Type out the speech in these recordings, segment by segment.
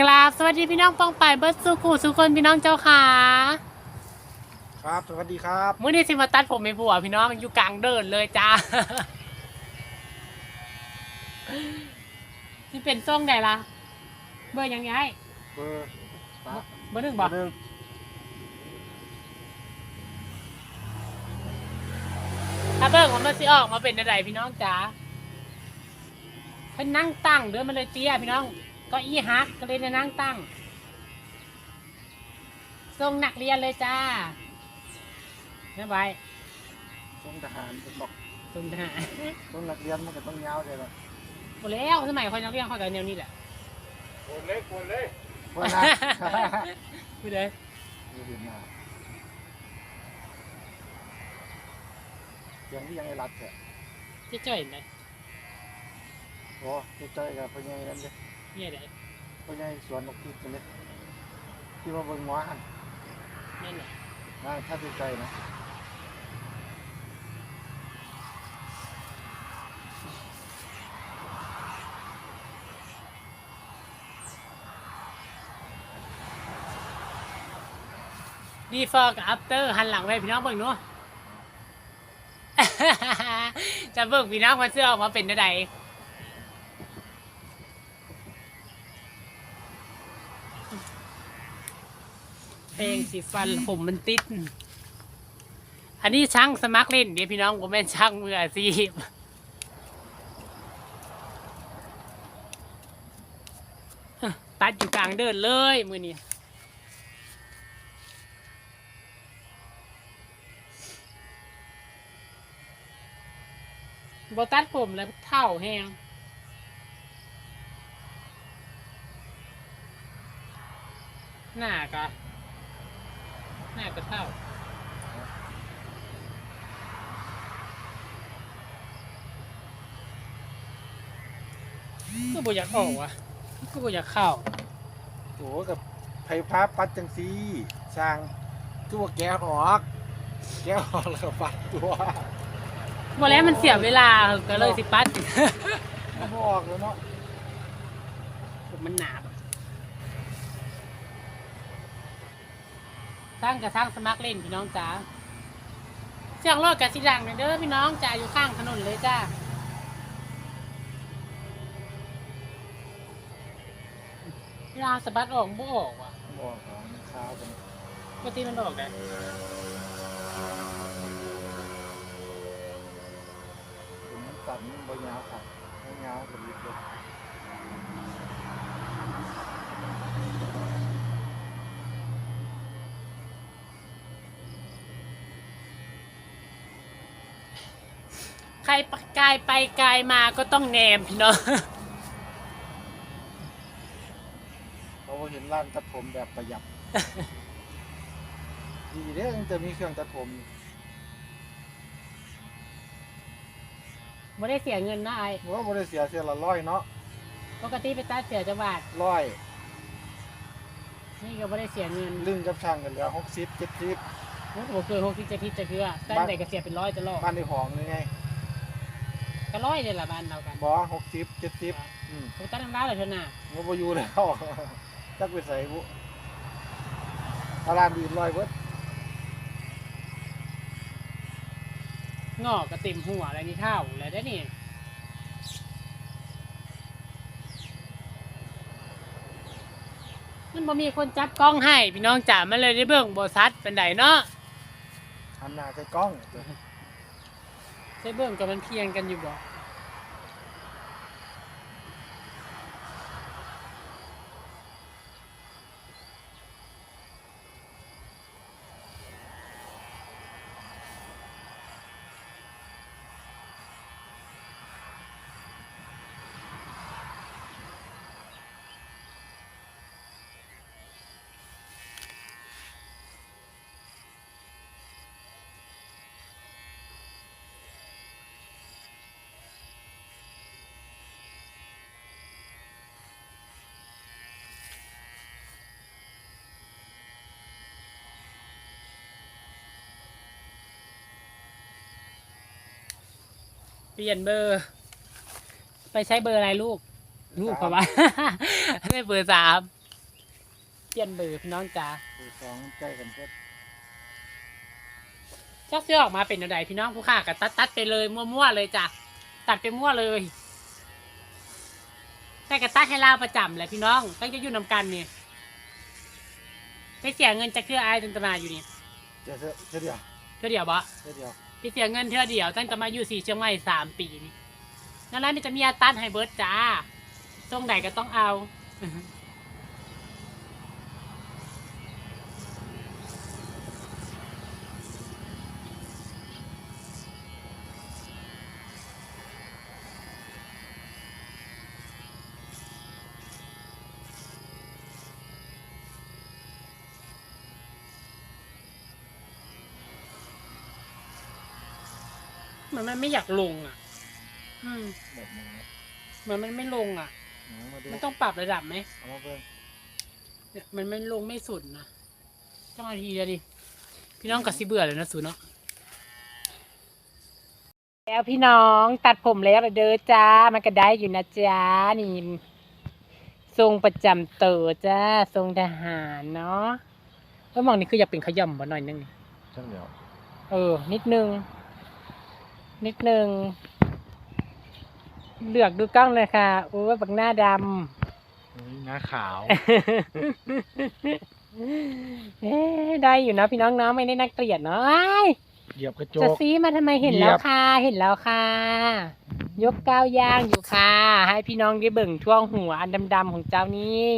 กราบสวัสดีพี่น้องป้องไปายเบิร์ดสุขุสุคนพี่น้องเจ้าค่ะครับสวัสดีครับมื่อนี้สิมาตัดผมไม่ผัวพี่น้องอยู่กลางเดินเลยจ้าที่เป็นทรงใดล่ะ เบอร์ยังไงเบอร์สามเบอร์หนึ่งเบบออกร์หนึ่งถ้าเบอร์ของมันสิออกมาเป็นอะไรพี่น้องจ้าเพิ่นนั่งตั้งเดือมันเลยเตี้ยพี่น้อง ก็อี้ฮักก็เลยได้นั่งตั้งทรงนักเรียนเลยจ้าเรียบร้อยทรงทหารเป็นบอกทรงทหารทรงนักเรียนมันก็ต้องยาวเลยนะหมดแล้วสมัยคอยนักเรียนคอยกันแนวนี้แหละควรเลยควรเลยควรนะไม่ได้ดูเห็นหน้าเสียงที่ยังไอ้รัดแท้ที่จ่อยไหนโอ้จะเจอกับพ่อใหญ่นั่นเลย เนี่ยเด้พ่อใหญ่สวนนกพีกันเลยที่มาเบิ่งหม้อหันนั่นแหละนะถ้าจะใจนะดีฟอร์กับอัปเตอร์หันหลังไปพี่น้องเบิ่งเนาะ จะเบิ่งพี่น้องมาเสื้อออกมาเป็นอะไร ลงสีฟันผมมันติด อันนี้ช่างสมัครเล่นเดี๋ยวพี่น้องผมเป็นช่างมืออาชีพตัดอยู่กลางเดินเลยมือนี้บตัดผมแล้วเท่าแหงหน้ากะ หน้าก็เท่าก็บ่อยากออกว่ะก็บ่อยากเข้าโอ้กับไผ่พาปัดจังซีสร้างตัวแกะออก แกะออกแล้วก็ปัดตัวบ่แล้วมันเสียเวลาก็เลยสิปัด มันบ่ออกแล้วเนาะผมมันหนาบ สร้างกระสร้างสมัครเล่นพี่น้องจ๋าเสียงรถกับสิดังหน่อยเด้อพี่น้องจ๋าอยู่ข้างถนนเลยจ้าเวลาสะบัดออกบ่ออกว่ะมันบ่ออกแล้วมันขาวกันปกติมันออกได้ผมมันตัดมันบ่ยาวครับมันยาวกว่าลิบเลย ใครไปไกลไปไกลมาก็ต้องแนมพี่น้องเพราะว่าเห็นร้านตัดผมแบบประหยัด ดีเด้อยังจะมีเครื่องตัดผมไม่ได้เสียเงินนะไอ้ว่าบ่ได้เสียเสียละร้อยเนาะปกติไปตัดเสียจังหวัดร้อยนี่ก็ไม่ได้เสียเงินลึงกับช่างกันเหลือหกสิบเจ็ดสิบมันก็บ่เกินหกสิบจะทิศจะเกลือแต่ไหนก็เสียเป็นร้อยจะลอกบ้านในห้องนี่ไง ก็ร้อยเนี่ยแหละบ้านเรากันบ่หกสิบเจ็ดสิบอืมผมตัดน้ำร้านเลยเถอะนะมันบ่อยู่แล้วจักไปใส่บุตลาดดีร้อยเบิดงอกกระติ่มหัวอะไรนี่เท่าอะไรได้นี่มันบ่มีคนจับกล้องให้พี่น้องจ๋ามันเลยได้เบิ่งบ่ซัดเป็นไดเนาะหันหน้าใส่กล้อง ใช้เบิ่งกับมันเพียงกันอยู่บ่ เปลี่ยนเบอร์ ไปใช้เบอร์อะไรลูก ลูกเขาว่า ได้เบอร์สามเปลี่ยนเบอร์พี่น้องจ๋าคือสองใกล้กันก็จักเสื้อออกมาเป็นอะไรพี่น้องผู้ค่าก็ตัดตัดไปเลยมั่วๆเลยจ้ะตัดไปมั่วเลยแต่กระตัดให้เราประจำเลยพี่น้องตั้งจะอยู่นำกันเนี่ยไปเสียเงินจะเครือไอ้ายตั้งแต่มาอยู่นี่จะเท่าเดียวเท่าเดียวบ่เท่าเดียว พี่เสียเงินเท่าเดียว ตั้งแต่มาอยู่สี่เชียงใหม่สามปีนี่นั่นแหละนี่จะมีอาตันให้เบิร์ดจ้าตรงไหนก็ต้องเอา เหมือนมันไม่อยากลงอะ อืมแบบนี้เหมือนมันไม่ลงอะ เอามาดูมันต้องปรับระดับไหมเอามาเบิ่งเนี่ยมันไม่ลงไม่สุดนะต้องนาทีเดียวดิ พี่น้องกับสิเบื่อเลยนะสูเนาะ แล้วพี่น้องตัดผมแล้วเหรอเด้อจ้า มันก็ได้อยู่นะจ้า นี่ ทรงประจำเตอจ้า ทรงทหารเนาะเออมองนี่คืออยากเป็นขย่ำบ่หน่อยนึงนี่ช่างเดียวเออ นิดนึง นิดนึงเลือกดูกล้องเลยค่ะโอ้ยบักหน้าดำนี่หน้าขาวเอ๊ะได้อยู่นะพี่น้องเนาะไม่ได้นักเกลียดเนาะอ้ายเหยียบกระจจะก ซีมาทำไมเห็นเหยีแล้ยวบค่ะ เห็นแล้วค่ะ ยกก้าวย่างอยู่ค่ะ ให้พี่น้องได้เบิ่งช่วงหัวอันดำๆของเจ้านี่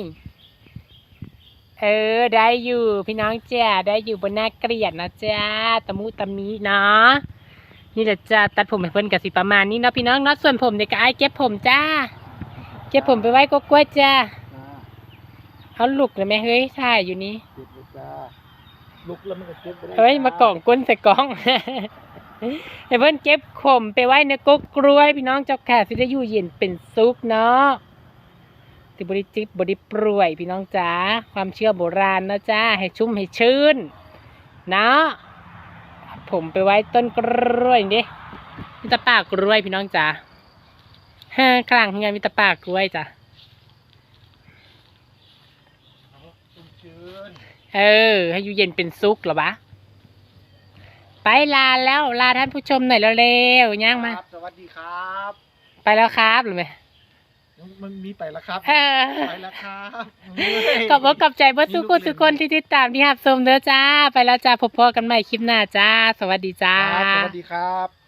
เออ ได้อยู่พี่น้องจ้าได้อยู่บนหน้าเกลียดนะจ้าตะมุตะมีเนาะ นี่แหละจ้าตัดผมให้เพิ่นกับสิประมาณนี้เนาะพี่น้องเนาะส่วนผมเด็กก็ไอ้ายเก็บผมจ้า เก็บผมไปไว้ก็กล้วยๆจ้าจ้าเอาลุกเลยไหมเฮ้ยถ่ายอยู่นี่เจ็บเลยจ้าลุกแล้วมันก็เจ็บไปลเฮ้ยมากล่องก้นใส่กล่อง ให้เพิ่นเก็บขมไปไว้ในกกกล้วยพี่น้องเจ้าค่ะสิได้อยู่เย็นเป็นสุขเนาะสิบริจิบบริปรวยพี่น้องจ๋าความเชื่อโบราณนะจ้าให้ชุ่มให้ชื่นเนาะ ผมไปไว้ต้นกล้วยนี่มีแตะปากกล้วยพี่น้องจ๋าฮ่ากลางเงานมีแตะปากกล้วยจ้ะเอาชุ่มชื้นเออ ให้อยู่เย็นเป็นสุขเหรอวะไปลาแล้วลาท่านผู้ชมหน่อยเร็วๆย่างมาครับสวัสดีครับ ไปแล้วครับหรือไม่ มันมีไปแล้วครับ เออไปแล้วครับขอบคุณกับใจเบ่สุกุสุกคนที่ติดตามที่หับชมเด้อจ้า ไปแล้วจ้าพบพอกันใหม่คลิปหน้าจ้า สวัสดีจ้า ครับสวัสดีครับ